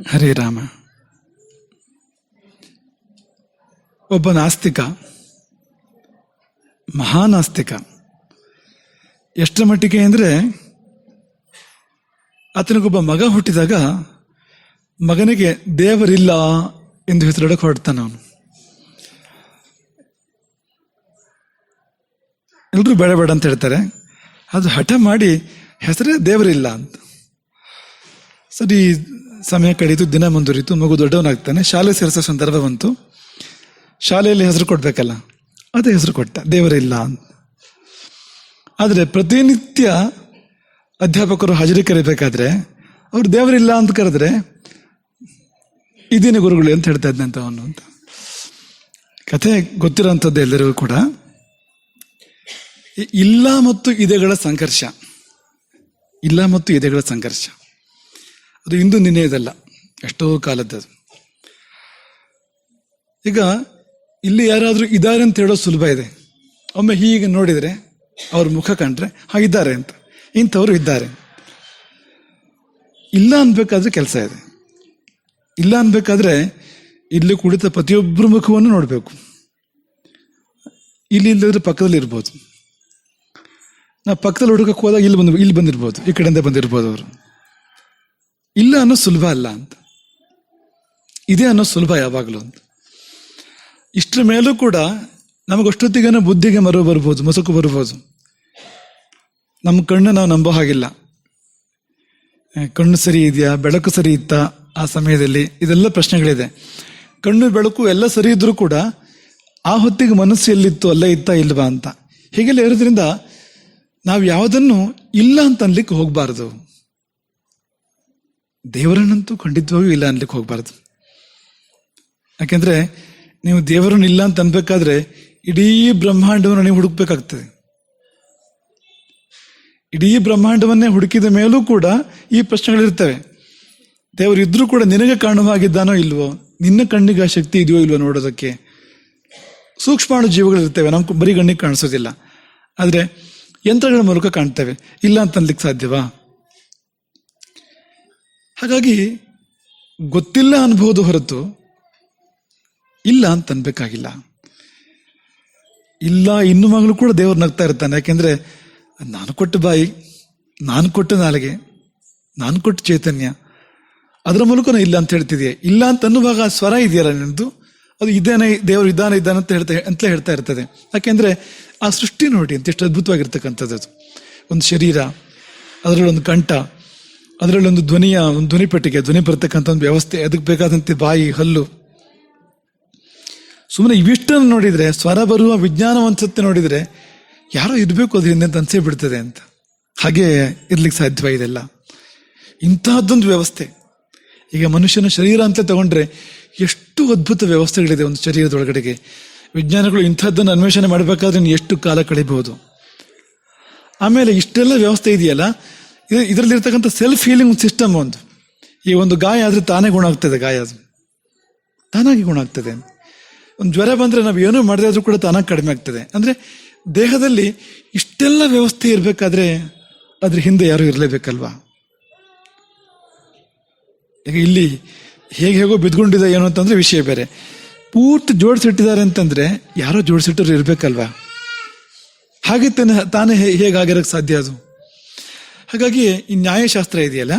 ಹರೇ ರಾಮ. ಒಬ್ಬ ನಾಸ್ತಿಕ, ಮಹಾನಾಸ್ತಿಕ. ಎಷ್ಟರ ಮಟ್ಟಿಗೆ ಅಂದರೆ, ಆತನಿಗೊಬ್ಬ ಮಗ ಹುಟ್ಟಿದಾಗ ಮಗನಿಗೆ ದೇವರಿಲ್ಲ ಎಂದು ಹೆಸರಿಡಕ್ಕೆ ಹೊರಡ್ತಾನೆ ಅವನು. ಎಲ್ಲರೂ ಬೇಡ ಬೇಡ ಅಂತ ಹೇಳ್ತಾರೆ. ಅದು ಹಠ ಮಾಡಿ ಹೆಸರೇ ದೇವರಿಲ್ಲ ಅಂತ. ಸರಿ ಸಮಯ ಕಳೀತು ದಿನ ಮುಂದುವರಿತು, ಮಗು ದೊಡ್ಡವನಾಗ್ತಾನೆ, ಶಾಲೆ ಸೇರಿಸೋ ಸಂದರ್ಭ ಬಂತು ಶಾಲೆಯಲ್ಲಿ ಹೆಸರು ಕೊಡ್ಬೇಕಲ್ಲ, ಅದೇ ಹೆಸರು ಕೊಟ್ಟ, ದೇವರಿಲ್ಲ ಅಂತ. ಆದರೆ ಪ್ರತಿನಿತ್ಯ ಅಧ್ಯಾಪಕರು ಹಾಜರಿ ಕರಿಬೇಕಾದ್ರೆ ಅವ್ರು ದೇವರಿಲ್ಲ ಅಂತ ಕರೆದ್ರೆ, ಇದೇನೇ ಗುರುಗಳು ಅಂತ ಹೇಳ್ತಾ ಇದ್ದಂತ ಅವನು ಅಂತ. ಕಥೆ ಗೊತ್ತಿರೋಂಥದ್ದು ಎಲ್ಲರಿಗೂ ಕೂಡ. ಇಲ್ಲ ಮತ್ತು ಇದೆಗಳ ಸಂಘರ್ಷ. ಇಲ್ಲ ಮತ್ತು ಇದೆಗಳ ಸಂಘರ್ಷ. ಅದು ಇಂದು ನಿನ್ನೆಯದಲ್ಲ, ಎಷ್ಟೋ ಕಾಲದ್ದು ಈಗ ಇಲ್ಲಿ ಯಾರಾದರೂ ಇದ್ದಾರೆ ಅಂತ ಹೇಳೋದು ಸುಲಭ ಇದೆ. ಒಮ್ಮೆ ಹೀಗೆ ನೋಡಿದರೆ ಅವ್ರ ಮುಖ ಕಂಡ್ರೆ ಹಾ ಇದ್ದಾರೆ ಅಂತ, ಇಂಥವ್ರು ಇದ್ದಾರೆ. ಇಲ್ಲ ಅನ್ಬೇಕಾದ್ರೆ ಕೆಲಸ ಇದೆ. ಇಲ್ಲ ಅನ್ಬೇಕಾದ್ರೆ ಇಲ್ಲಿ ಕುಳಿತ ಪ್ರತಿಯೊಬ್ಬರ ಮುಖವನ್ನು ನೋಡಬೇಕು. ಇಲ್ಲಿ ಇಲ್ಲದ್ರೆ ಪಕ್ಕದಲ್ಲಿ ಇರ್ಬೋದು. ನಾವು ಪಕ್ಕದಲ್ಲಿ ಹುಡುಕಕ್ಕೆ ಹೋದಾಗ ಇಲ್ಲಿ ಬಂದು, ಇಲ್ಲಿ ಬಂದಿರ್ಬೋದು, ಈ ಕಡೆಯಿಂದ ಬಂದಿರ್ಬೋದು ಅವರು. ಇಲ್ಲ ಅನ್ನೋ ಸುಲಭ ಅಲ್ಲ ಅಂತ. ಇದೆ ಅನ್ನೋ ಸುಲಭ ಯಾವಾಗಲೂ ಅಂತ. ಇಷ್ಟರ ಮೇಲೂ ಕೂಡ ನಮಗಷ್ಟೊತ್ತಿಗೇನೋ ಬುದ್ಧಿಗೆ ಮರು ಬರ್ಬೋದು, ಮುಸುಕು ಬರ್ಬೋದು. ನಮ್ಮ ಕಣ್ಣು ನಾವು ನಂಬೋ ಹಾಗಿಲ್ಲ. ಕಣ್ಣು ಸರಿ ಇದೆಯಾ, ಬೆಳಕು ಸರಿ ಇತ್ತಾ ಆ ಸಮಯದಲ್ಲಿ? ಇದೆಲ್ಲ ಪ್ರಶ್ನೆಗಳಿದೆ. ಕಣ್ಣು, ಬೆಳಕು ಎಲ್ಲ ಸರಿ ಇದ್ರೂ ಕೂಡ ಆ ಹೊತ್ತಿಗೆ ಮನಸ್ಸು ಎಲ್ಲಿತ್ತು, ಅಲ್ಲೇ ಇತ್ತಾ ಇಲ್ವಾ ಅಂತ. ಹೀಗೆಲ್ಲ ಇರೋದ್ರಿಂದ ನಾವು ಯಾವುದನ್ನು ಇಲ್ಲ ಅಂತ ಅನ್ಲಿಕ್ಕೆ ಹೋಗಬಾರದು. ದೇವರನ್ನಂತೂ ಖಂಡಿತವಾಗಿಯೂ ಇಲ್ಲ ಅನ್ಲಿಕ್ಕೆ ಹೋಗಬಾರದು. ಯಾಕೆಂದ್ರೆ ನೀವು ದೇವರನ್ನ ಇಲ್ಲ ಅಂತ ಅನ್ಬೇಕಾದ್ರೆ ಇಡೀ ಬ್ರಹ್ಮಾಂಡವನ್ನು ನೀವು ಹುಡುಕ್ಬೇಕಾಗ್ತದೆ. ಇಡೀ ಬ್ರಹ್ಮಾಂಡವನ್ನೇ ಹುಡುಕಿದ ಮೇಲೂ ಕೂಡ ಈ ಪ್ರಶ್ನೆಗಳಿರ್ತವೆ. ದೇವರು ಇದ್ರೂ ಕೂಡ ನಿನಗೆ ಕಾಣುವಾಗಿದ್ದಾನೋ ಇಲ್ವೋ? ನಿನ್ನ ಕಣ್ಣಿಗೆ ಆ ಶಕ್ತಿ ಇದೆಯೋ ಇಲ್ವೋ ನೋಡೋದಕ್ಕೆ? ಸೂಕ್ಷ್ಮಾಣು ಜೀವಗಳಿರ್ತವೆ, ನಮ್ಗೆ ಬರೀ ಕಣ್ಣಿಗೆ ಕಾಣಿಸೋದಿಲ್ಲ. ಆದರೆ ಯಂತ್ರಗಳ ಮೂಲಕ ಕಾಣ್ತೇವೆ. ಇಲ್ಲ ಅಂತ ಅನ್ಲಿಕ್ಕೆ ಸಾಧ್ಯವಾ? ಹಾಗಾಗಿ ಗೊತ್ತಿಲ್ಲ ಅನ್ಬಹುದು ಹೊರತು ಇಲ್ಲ ಅಂತ ಅನ್ಬೇಕಾಗಿಲ್ಲ. ಇಲ್ಲ, ಇನ್ನು ಮಗಳು ಕೂಡ ದೇವ್ರು ನಗ್ತಾ ಇರ್ತಾನೆ. ಯಾಕೆಂದ್ರೆ ನಾನು ಕೊಟ್ಟ ಬಾಯಿ, ನಾನು ಕೊಟ್ಟ ನಾಲಿಗೆ, ನಾನು ಕೊಟ್ಟ ಚೈತನ್ಯ, ಅದರ ಮೂಲಕ ಇಲ್ಲ ಅಂತ ಹೇಳ್ತಿದೆಯಾ? ಇಲ್ಲ ಅಂತ ಅನ್ನುವಾಗ ಸ್ವರ ಇದೆಯಲ್ಲ ನಿನ್ನದು? ಅದು ಇದ್ದಾನೆ ದೇವರು ಇದ್ದಾನೆ ಇದ್ದಾನೆ ಅಂತ ಹೇಳ್ತಾ, ಅಂತಲೇ ಹೇಳ್ತಾ ಇರ್ತದೆ. ಯಾಕೆಂದ್ರೆ ಆ ಸೃಷ್ಟಿ ನೋಡಿ ಅಂತ ಎಷ್ಟು ಅದ್ಭುತವಾಗಿರ್ತಕ್ಕಂಥದ್ದು ಅದು. ಒಂದು ಶರೀರ ಅದರಲ್ಲಿ ಒಂದು ಕಂಠ ಅದರಲ್ಲಿ ಒಂದು ಧ್ವನಿಯ, ಒಂದು ಧ್ವನಿ ಪೆಟ್ಟಿಗೆ, ಧ್ವನಿ ಬರ್ತಕ್ಕಂಥ ಒಂದು ವ್ಯವಸ್ಥೆ, ಅದಕ್ಕೆ ಬೇಕಾದಂತೆ ಬಾಯಿ, ಹಲ್ಲು. ಸುಮ್ಮನೆ ಇವಿಷ್ಟನ್ನು ನೋಡಿದ್ರೆ, ಸ್ವರ ಬರುವ ವಿಜ್ಞಾನ ಅನ್ಸುತ್ತೆ ನೋಡಿದ್ರೆ, ಯಾರೋ ಇರಬೇಕು ಅದರಿಂದ ಅಂತ ಅನ್ಸೇ ಬಿಡ್ತದೆ ಅಂತ. ಹಾಗೆ ಇರ್ಲಿಕ್ಕೆ ಸಾಧ್ಯವ ಇದೆಲ್ಲ ಇಂತಹದ್ದೊಂದು ವ್ಯವಸ್ಥೆ. ಈಗ ಮನುಷ್ಯನ ಶರೀರ ಅಂತ ತಗೊಂಡ್ರೆ, ಎಷ್ಟು ಅದ್ಭುತ ವ್ಯವಸ್ಥೆಗಳಿದೆ ಒಂದು ಶರೀರದೊಳಗಡೆಗೆ. ವಿಜ್ಞಾನಗಳು ಇಂಥದ್ದನ್ನು ಅನ್ವೇಷಣೆ ಮಾಡಬೇಕಾದ್ರೆ ಎಷ್ಟು ಕಾಲ ಕಳಿಬಹುದು. ಆಮೇಲೆ ಇಷ್ಟೆಲ್ಲ ವ್ಯವಸ್ಥೆ ಇದೆಯಲ್ಲ ಇದು- ಇದರಲ್ಲಿರ್ತಕ್ಕಂಥ ಸೆಲ್ಫ್ ಹೀಲಿಂಗ್ ಸಿಸ್ಟಮ್ ಒಂದು. ಈ ಒಂದು ಗಾಯ ಆದರೆ ತಾನೇ ಗುಣ ಆಗ್ತದೆ, ಗಾಯ ಅದು ತಾನಾಗಿ ಗುಣ ಆಗ್ತದೆ. ಒಂದು ಜ್ವರ ಬಂದರೆ ನಾವು ಏನೂ ಮಾಡದೇ ಆದರೂ ಕೂಡ ತಾನಾಗಿ ಕಡಿಮೆ ಆಗ್ತದೆ. ಅಂದರೆ ದೇಹದಲ್ಲಿ ಇಷ್ಟೆಲ್ಲ ವ್ಯವಸ್ಥೆ ಇರಬೇಕಾದ್ರೆ ಅದ್ರ ಹಿಂದೆ ಯಾರೂ ಇರಲೇಬೇಕಲ್ವಾ? ಈಗ ಇಲ್ಲಿ ಹೇಗೆ ಹೇಗೋ ಬಿದ್ಕೊಂಡಿದೆ ಏನು ಅಂತಂದರೆ ವಿಷಯ ಬೇರೆ. ಪೂರ್ತಿ ಜೋಡಿಸಿಟ್ಟಿದ್ದಾರೆ ಅಂತಂದರೆ ಯಾರೋ ಜೋಡಿಸಿಟ್ಟರು ಇರಬೇಕಲ್ವಾ? ಹಾಗೆ ತಾನೇ ತಾನೇ ಹೇಗಾಗಿರಕ್ಕೆ ಸಾಧ್ಯ ಅದು? ಹಾಗಾಗಿ ಈ ನ್ಯಾಯಶಾಸ್ತ್ರ ಇದೆಯಲ್ಲ?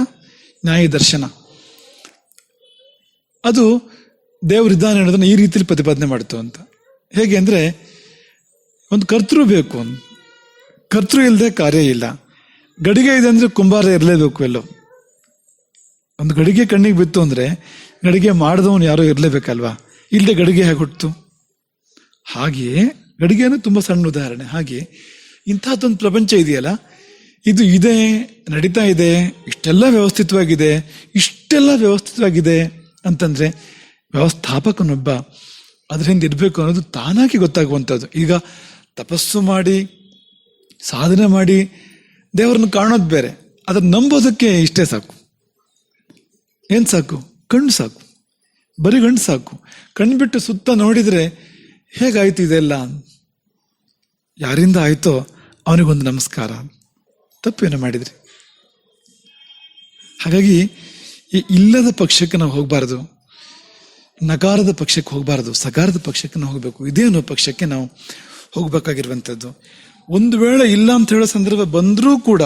ನ್ಯಾಯ ದರ್ಶನ. ಅದು ದೇವರಿದ್ದಾನೆ ಅನ್ನೋದನ್ನ ಈ ರೀತಿಯಲ್ಲಿ ಪ್ರತಿಪಾದನೆ ಮಾಡ್ತು ಅಂತ. ಹೇಗೆ ಅಂದರೆ, ಒಂದು ಕರ್ತೃ ಬೇಕು. ಕರ್ತೃ ಇಲ್ಲದೆ ಕಾರ್ಯ ಇಲ್ಲ. ಗಡಿಗೆ ಇದೆ ಅಂದ್ರೆ ಕುಂಬಾರ ಇರಲೇಬೇಕು ಎಲ್ಲೋ. ಒಂದು ಗಡಿಗೆ ಕಣ್ಣಿಗೆ ಬಿತ್ತು ಅಂದ್ರೆ ಗಡಿಗೆ ಮಾಡಿದವನು ಯಾರೋ ಇರಲೇಬೇಕಲ್ವಾ? ಇಲ್ಲದೆ ಗಡಿಗೆ ಹೇಗೆ ಹುಟ್ಟಿತು ಹಾಗೆಯೇ ಗಡಿಗೆನೂ ತುಂಬಾ ಸಣ್ಣ ಉದಾಹರಣೆ. ಹಾಗೆ ಇಂಥದ್ದೊಂದು ಪ್ರಪಂಚ ಇದೆಯಲ್ಲ ಇದು ಇದೆ, ನಡೀತಾ ಇದೆ, ಇಷ್ಟೆಲ್ಲ ವ್ಯವಸ್ಥಿತವಾಗಿದೆ ಇಷ್ಟೆಲ್ಲ ವ್ಯವಸ್ಥಿತವಾಗಿದೆ ಅಂತಂದ್ರೆ ವ್ಯವಸ್ಥಾಪಕನೊಬ್ಬ ಅದರಿಂದ ಇರಬೇಕು ಅನ್ನೋದು ತಾನಾಗಿ ಗೊತ್ತಾಗುವಂಥದ್ದು. ಈಗ ತಪಸ್ಸು ಮಾಡಿ, ಸಾಧನೆ ಮಾಡಿ, ದೇವರನ್ನು ಕಾಣೋದು ಬೇರೆ. ಅದನ್ನು ನಂಬೋದಕ್ಕೆ ಇಷ್ಟೇ ಸಾಕು. ಏನು ಸಾಕು? ಕಣ್ಣು ಸಾಕು. ಬರೀ ಗಂಡು ಸಾಕು. ಕಣ್ಣು ಬಿಟ್ಟು ಸುತ್ತ ನೋಡಿದರೆ ಹೇಗಾಯ್ತು ಇದೆಲ್ಲ? ಯಾರಿಂದ ಆಯಿತೋ ಅವನಿಗೊಂದು ನಮಸ್ಕಾರ. ತಪ್ಪೇನು ಮಾಡಿದ್ರಿ? ಹಾಗಾಗಿ ಇಲ್ಲದ ಪಕ್ಷಕ್ಕೆ ನಾವು ಹೋಗಬಾರದು. ನಕಾರದ ಪಕ್ಷಕ್ಕೆ ಹೋಗಬಾರದು. ಸಕಾರದ ಪಕ್ಷಕ್ಕೆ ನಾವು ಹೋಗಬೇಕು. ಇದೇ ಅನ್ನೋ ಪಕ್ಷಕ್ಕೆ ನಾವು ಹೋಗಬೇಕಾಗಿರುವಂಥದ್ದು. ಒಂದು ವೇಳೆ ಇಲ್ಲ ಅಂತ ಹೇಳೋ ಸಂದರ್ಭ ಬಂದರೂ ಕೂಡ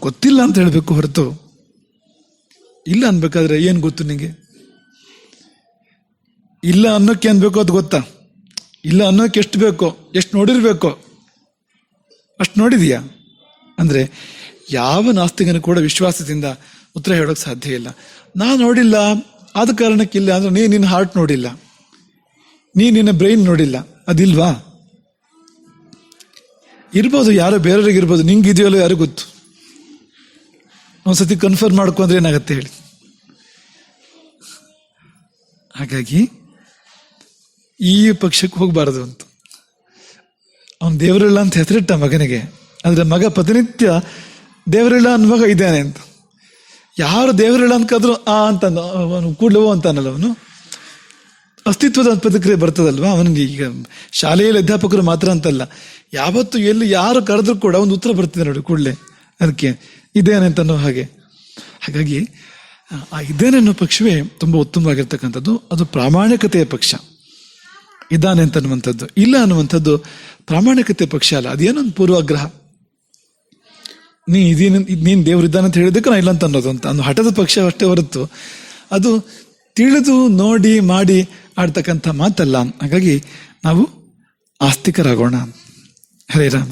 ಗೊತ್ತಿಲ್ಲ ಅಂತ ಹೇಳಬೇಕು ಹೊರತು. ಇಲ್ಲ ಅನ್ಬೇಕಾದ್ರೆ ಏನು ಗೊತ್ತು ನಿಮಗೆ ಇಲ್ಲ ಅನ್ನೋಕೆ ಬೇಕೋ ಅದು ಗೊತ್ತಾ? ಇಲ್ಲ ಅನ್ನೋಕೆ ಎಷ್ಟು ಬೇಕೋ, ಎಷ್ಟು ನೋಡಿರ್ಬೇಕೋ? ಅಷ್ಟು ನೋಡಿದೀಯಾ? ಅಂದ್ರೆ ಯಾವ ನಾಸ್ತಿಕನು ಕೂಡ ವಿಶ್ವಾಸದಿಂದ ಉತ್ತರ ಹೇಳೋಕೆ ಸಾಧ್ಯ ಇಲ್ಲ. ನಾನು ನೋಡಿಲ್ಲ, ಆದ ಕಾರಣಕ್ಕಿಲ್ಲ ಅಂದ್ರೆ ನೀ ನಿನ್ನ ಹಾರ್ಟ್ ನೋಡಿಲ್ಲ. ನೀ ನಿನ್ನ ಬ್ರೈನ್ ನೋಡಿಲ್ಲ. ಅದಿಲ್ವಾ? ಇರ್ಬೋದು, ಯಾರೋ ಬೇರೆಯವ್ರಿಗೆ ಇರ್ಬೋದು ನಿಂಗೆ ಇದೆಯಲ್ಲೋ ಯಾರು ಗೊತ್ತು? ಒಂದ್ಸತಿ ಕನ್ಫರ್ಮ್ ಮಾಡ್ಕೊಂಡ್ರೆ ಏನಾಗತ್ತೆ ಹೇಳಿ. ಹಾಗಾಗಿ, ಈ ಪಕ್ಷಕ್ಕೆ ಹೋಗಬಾರದು ಅಂತ. ಅವನು ದೇವರಲ್ಲ ಅಂತ ಹೆಸರಿಟ್ಟ ಮಗನಿಗೆ. ಆದ್ರೆ ಮಗ ಪ್ರತಿನಿತ್ಯ ದೇವರಿಲ್ಲ ಅನ್ನುವಾಗ ಇದ್ದಾನೆ ಅಂತ. ಯಾರು ದೇವರಿಲ್ಲ ಅನ್ಕಾದ್ರು ಆ ಅಂತ ಅವನು ಕೂಡಲವೋ ಅಂತಾನಲ್ಲ ಅವನು. ಅಸ್ತಿತ್ವದ ಪ್ರತಿಕ್ರಿಯೆ ಬರ್ತದಲ್ವಾ? ಅವನಿಗೆ ಈಗ ಶಾಲೆಯಲ್ಲಿ ಅಧ್ಯಾಪಕರು ಮಾತ್ರ ಅಂತಲ್ಲ. ಯಾವತ್ತು ಎಲ್ಲಿ ಯಾರು ಕರೆದ್ರು ಕೂಡ ಒಂದು ಉತ್ತರ ಬರ್ತಿದೆ ನೋಡಿ ಕೂಡಲೇ. ಅದಕ್ಕೆ ಇದೇನೆ ಅಂತ ಅನ್ನೋ ಹಾಗೆ. ಹಾಗಾಗಿ, ಆ ಇದೇನೆ ಅನ್ನೋ ಪಕ್ಷವೇ ತುಂಬ ಉತ್ತಮವಾಗಿರ್ತಕ್ಕಂಥದ್ದು. ಅದು ಪ್ರಾಮಾಣಿಕತೆಯ ಪಕ್ಷ. ಇದ್ದಾನೆ ಅಂತ ಅನ್ನುವಂಥದ್ದು. ಇಲ್ಲ ಅನ್ನುವಂಥದ್ದು ಪ್ರಾಮಾಣಿಕತೆ ಪಕ್ಷ ಅಲ್ಲ. ಅದೇನೊಂದು ಪೂರ್ವಾಗ್ರಹ. ನೀ ಇದೇನು ನೀನು ದೇವರಿದ್ದಾನಂತ ಹೇಳಿದಕ್ಕೆ ನಾ ಇಲ್ಲ ಅಂತ ಅನ್ನೋದು ಅಂತ. ಒಂದು ಹಠದ ಪಕ್ಷ ಅಷ್ಟೇ ಹೊರತು. ಅದು ತಿಳಿದು ನೋಡಿ ಮಾಡಿ ಆಡ್ತಕ್ಕಂಥ ಮಾತಲ್ಲ. ಹಾಗಾಗಿ ನಾವು ಆಸ್ತಿಕರಾಗೋಣ. ಹರೇ ರಾಮ.